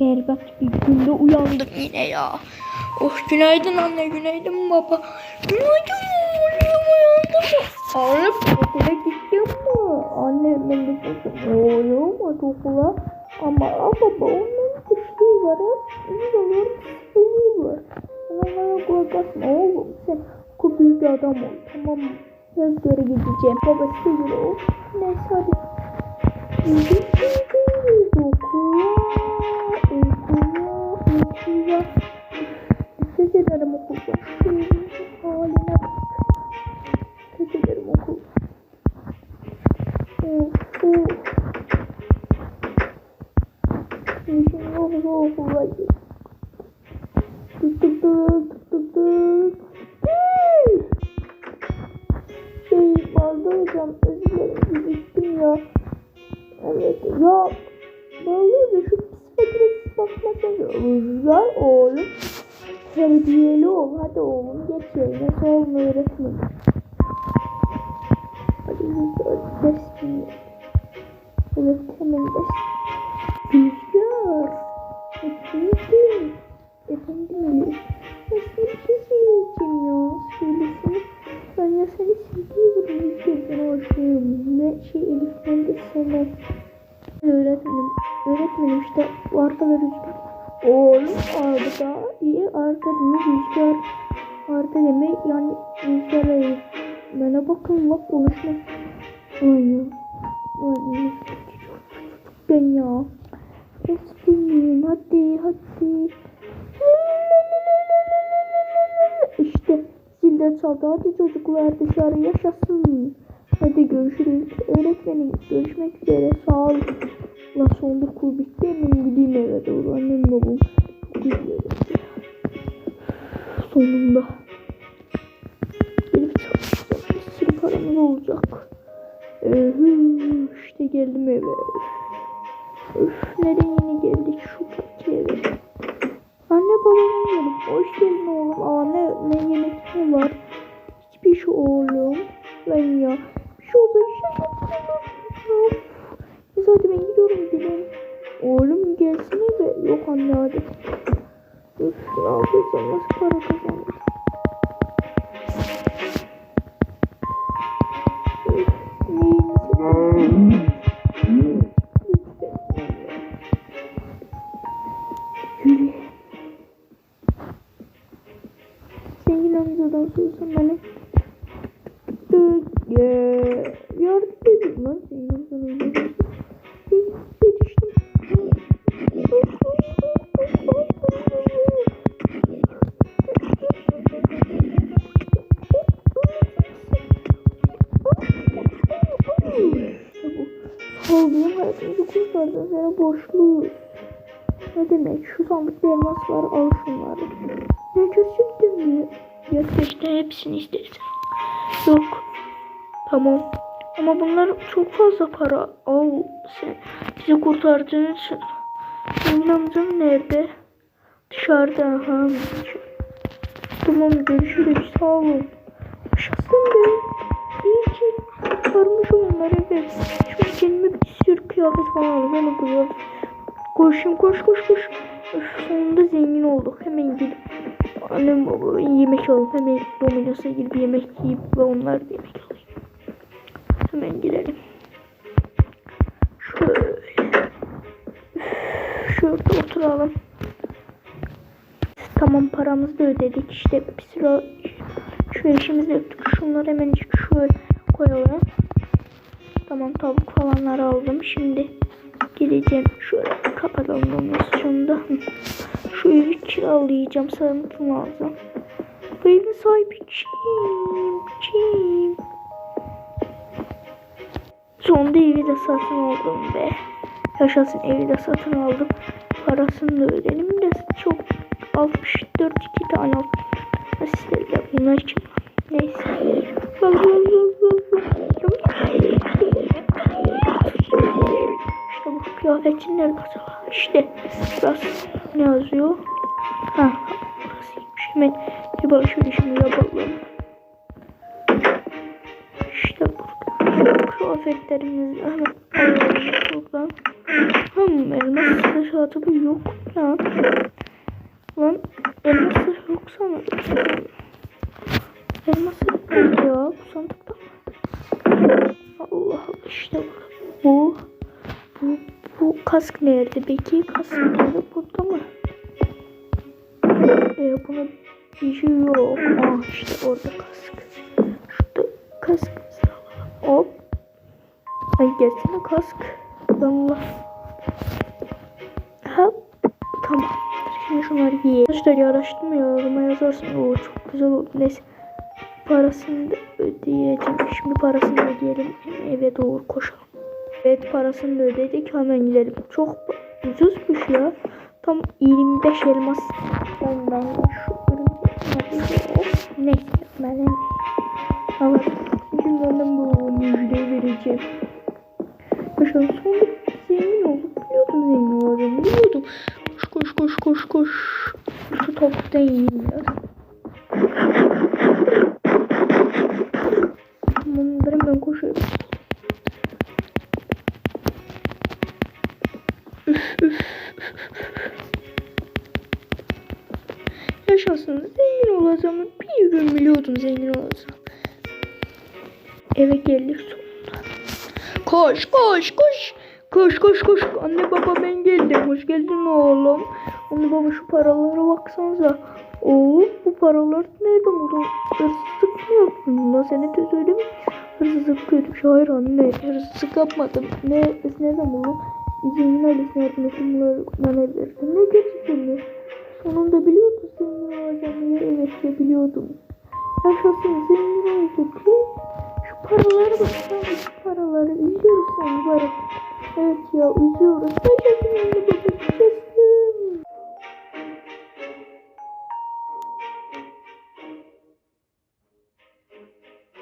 Berbat bir günde uyandım yine ya. Oh günaydın anne, günaydın baba. Günaydın oğlum uyandım. Oğlum okula gittin mi? Anne ben de dedim oğlum okula. Ama baba onun kuşluğu var. İyi olur kuşluğu var. Onlara okula bakma oğlum. Sen okul büyük bir adam ol tamam mı? Söz göre gideceğim. Babası da ol. Neyse hadi. Gidiyoruz Şimdi okula okula git. Tık tık tık tık tık. Şey Balda hocam özür dilerim geciktim ya. Evet ya Balda da şu psikiyatrist bakmasana. Güzel oğlum. Terbiyeli. Hadi oğlum geç yerine sorma öğretmenim. Hadi güzel ders dinle. Evet hemen ders. Rüzgar. Efendim. Efendim seni bir şey söyleyeceğim ya. Söylesene. Ben ya seni seviyorum. Rüzgar ben aşığım. Ne şey Elif ben de sana. Öğretmenim. Öğretmenim işte arkada rüzgar. Oğlum arada iyi arka demek rüzgar. Arka demek yani rüzgar ayı. Bana bakın bak konuşma. Aynen. Aynen. Ben ya. Eskiyim hadi hadi. İşte zilde çaldı hadi çocuklar dışarı yaşasın. Hadi görüşürüz. Öğretmenim görüşmek üzere sağ ol. La sonunda okul bitti hemen gideyim eve doğru. Annem babam. Sonunda. Geldim eve. Üf, neden yine geldik şu parti eve? Anne babamın gelip hoş geldin oğlum. Aa ne, ne yemek mi var? Hiçbir şey oğlum. Ben ya. Bir şey olsa bir şey. Neyse hadi ben gidiyorum gidelim. Oğlum gelsene be. Yok anne hadi. Üf ne yapacağım nasıl para kazanırım. Aldığım hayatımızı kurtardın sana borçluyuz. Ne demek? Şu sandıkta elmas var al şunları. Ne gerçekten mi? Gerçekten hepsini istersen. Yok. Tamam. Ama bunlar çok fazla para. Al sen. Bizi kurtardığın için. Benim amcam nerede? Dışarıda. Ha. Tamam görüşürüz. Sağ olun. Yaşasın be. İyi ki kurtarmış onları ve kendime bir sürü kıyafet falan alayım. Hemen kıyafet. Koşayım koş koş koş. Öf, sonunda zengin olduk. Hemen gidip annem baba yemek alıp hemen Domino's'a gidip yemek yiyip ve onlar da yemek alayım. Hemen gidelim. Şöyle. Şurada oturalım. Tamam paramızı da ödedik. İşte bir sürü şu işimizi yaptık. Şunları hemen şöyle koyalım. Tamam tavuk falanları aldım. Şimdi gideceğim. Şöyle kapatalım onu sonunda. Şu evi kiralayacağım. Sanatım lazım. Bu evin sahibi kim? Kim? Sonunda evi de satın aldım be. Yaşasın evi de satın aldım. Parasını da ödedim de çok 64 iki tane. Asistler bunlar için. Neyse. İşte kıyafetin nerede acaba? İşte biraz ne yazıyor? Ha, burasıymış. Hemen bir alışverişimi yapalım. İşte burada. Kıyafetlerimizi hemen alalım buradan. Hmm, elmas taşı atıbı yok lan. Lan elmas taşı yok sanırım. Elmas taşı yok ya bu sandıkta. Allah Allah işte bu. Kask nerede peki? Kask nerede? Burada mı? Ee, buna bir şey yok. Ah işte orada kask. Şurada kask. Hop. Ay gelsene kask. Allah. Hop. Tamam. Şimdi şunları giyelim. Arkadaşlar ya araştırma ya. Yoruma yazarsın. Oo çok güzel oldu. Neyse. Parasını da ödeyeceğim. Şimdi parasını ödeyelim. Eve doğru koşalım. Evet parasını da ödedik. Hemen gidelim. Çok ucuzmuş ya. Tam 25 elmas. Ondan da şu. Neyse ben ama şimdi ben bu müjdeyi vereceğim. Yaşar sonra zengin olduk. Biliyordum zengin olacağımı. Biliyordum. Koş koş koş koş koş. Şu tavuktan yiyeyim biraz. Yaşasın zengin olacağımı bir gün biliyordum zengin olacağım. Eve geldik sonunda. Koş koş koş. Koş koş koş. Anne baba ben geldim. Hoş geldin oğlum. Anne baba şu paralara baksanıza. Oğlum bu paralar nereden buldun? Hırsızlık mı yaptın? Lan seni de söyleyeyim. Hırsızlık kötü bir şey. Hayır anne. Hırsızlık yapmadım. Ne? Nereden buldun? Bunları bana verdim. Ne gerçekten mi? Sonunda biliyordum zengin olacağımı. Evet ya biliyordum. Yaşasın zengin olduk. Ve şu paralara baksana. Şu paraları üzüyoruz sanki. Para. Evet ya üzüyoruz. Yaşasın olduk.